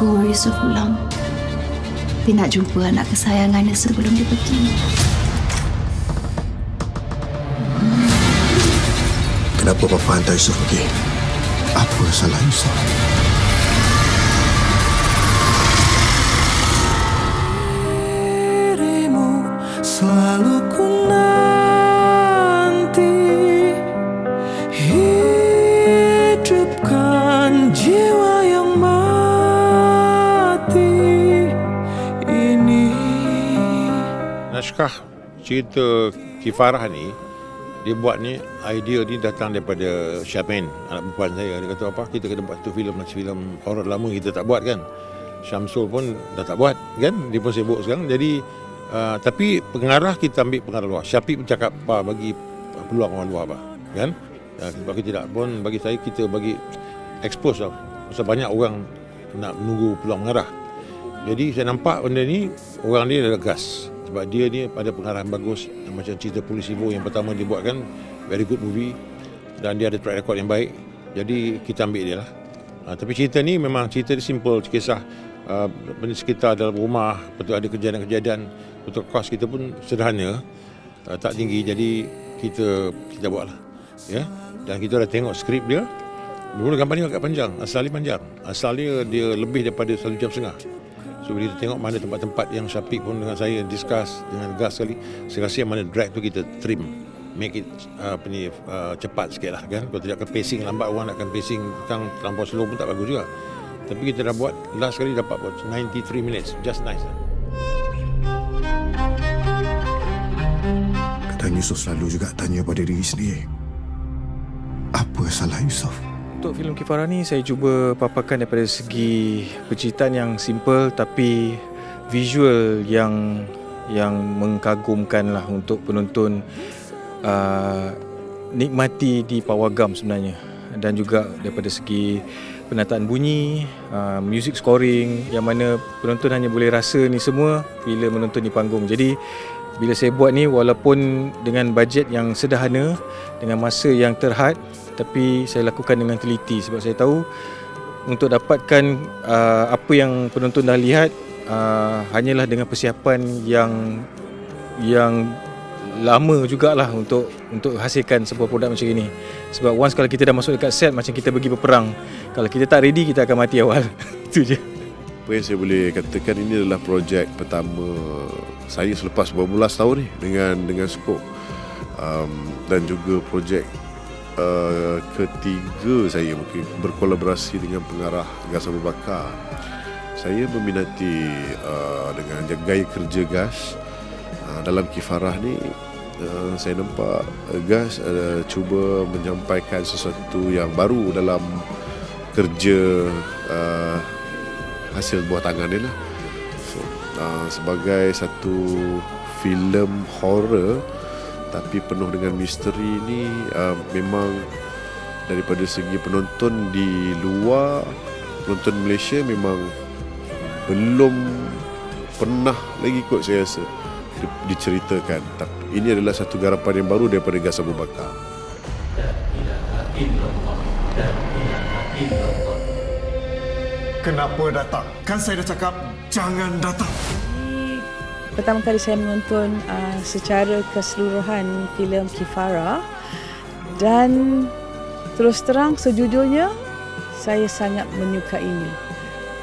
Uncle Yusuf pulang. Dia nak jumpa anak kesayangannya sebelum dia pergi. Kenapa Papa hantar Yusuf pergi? Apa salah Yusuf? Naskah cerita Kifarah ni dia buat ni idea ni datang daripada Syamin anak perempuan saya. Dia kata apa? Kita kena buat satu filem macam filem horror lama kita tak buat kan? Syamsul pun dah tak buat kan? Dia pun sibuk sekarang. Jadi uh, tapi pengarah kita ambil pengarah luar. Syafiq pun cakap apa? Bagi peluang orang luar apa? Kan? Uh, bagi tidak pun bagi saya kita bagi expose lah. Pasal banyak orang nak menunggu peluang mengarah. Jadi saya nampak benda ni orang ni adalah gas sebab dia ni ada pengarahan bagus macam cerita Polis Ibu yang pertama dia buat kan very good movie dan dia ada track record yang baik. Jadi kita ambil dia lah. Ha, tapi cerita ni memang cerita dia simple kisah uh, benda sekitar dalam rumah betul ada kejadian-kejadian. Betul kos kita pun sederhana uh, tak tinggi jadi kita kita buat lah. Ya? Dan kita dah tengok skrip dia. Mula gambar ni agak panjang Asal dia panjang. Asal dia dia lebih daripada satu jam setengah So bila kita tengok mana tempat-tempat yang Syafiq pun dengan saya discuss dengan gas sekali Saya rasa yang mana drag tu kita trim Make it uh, apa ni, uh, cepat sikit lah kan Kalau tidak ke pacing lambat orang nak akan pacing Tentang terlampau slow pun tak bagus juga Tapi kita dah buat last kali dapat buat 93 minutes Just nice lah Kadang Yusuf selalu juga tanya pada diri sendiri. Apa salah Yusuf? Untuk filem Kifara ni saya cuba paparkan daripada segi penceritaan yang simple tapi visual yang yang mengkagumkan lah untuk penonton uh, nikmati di pawagam sebenarnya dan juga daripada segi penataan bunyi, uh, music scoring yang mana penonton hanya boleh rasa ni semua bila menonton di panggung. Jadi bila saya buat ni walaupun dengan bajet yang sederhana dengan masa yang terhad tapi saya lakukan dengan teliti sebab saya tahu untuk dapatkan uh, apa yang penonton dah lihat uh, hanyalah dengan persiapan yang yang lama jugalah untuk untuk hasilkan sebuah produk macam ini. Sebab once kalau kita dah masuk dekat set macam kita pergi berperang. Kalau kita tak ready kita akan mati awal. Itu je. Apa yang saya boleh katakan ini adalah projek pertama saya selepas beberapa tahun ni dengan dengan skop um, dan juga projek uh, ketiga saya mungkin berkolaborasi dengan pengarah Gas Abu Bakar. Saya meminati uh, dengan gaya kerja Gas uh, dalam kifarah ni uh, saya nampak Gas uh, cuba menyampaikan sesuatu yang baru dalam kerja uh, hasil buah tangan dia lah. So, uh, sebagai satu filem horror tapi penuh dengan misteri ni uh, memang daripada segi penonton di luar penonton Malaysia memang belum pernah lagi kot saya rasa di- diceritakan. Tapi ini adalah satu garapan yang baru daripada Gas Abu Bakar Kenapa datang? Kan saya dah cakap jangan datang. Pertama kali saya menonton uh, secara keseluruhan filem Kifara dan terus terang sejujurnya saya sangat menyukainya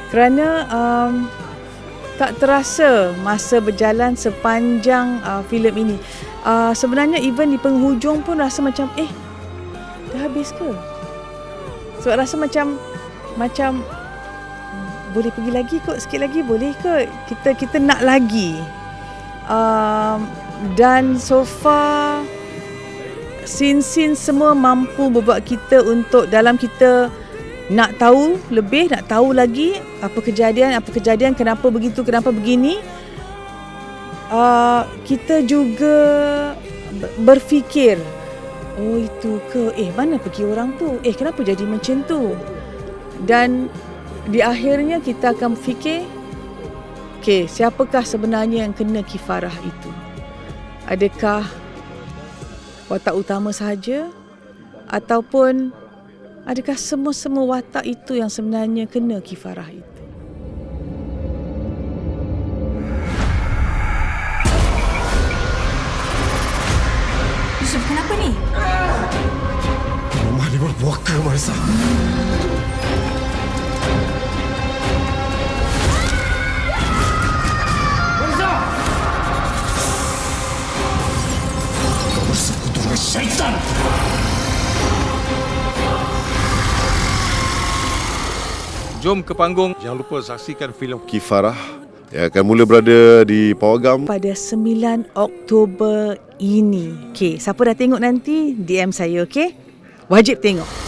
kerana um, tak terasa masa berjalan sepanjang uh, filem ini. Uh, sebenarnya even di penghujung pun rasa macam eh dah habis ke? Sebab rasa macam macam boleh pergi lagi kot sikit lagi boleh ke kita kita nak lagi. Um, dan so far scene-scene semua mampu membuat kita untuk dalam kita nak tahu lebih nak tahu lagi apa kejadian apa kejadian kenapa begitu kenapa begini. Uh, kita juga ber- berfikir oh itu ke? Eh mana pergi orang tu? Eh kenapa jadi macam tu? Dan di akhirnya kita akan fikir okey siapakah sebenarnya yang kena kifarah itu adakah watak utama sahaja ataupun adakah semua-semua watak itu yang sebenarnya kena kifarah itu Kenapa ni? Rumah ni berbuka, Marissa. Jom ke panggung Jangan lupa saksikan filem Kifarah yang akan mula berada di Pawagam Pada 9 Oktober ini. Okey, siapa dah tengok nanti DM saya, okey? Wajib tengok.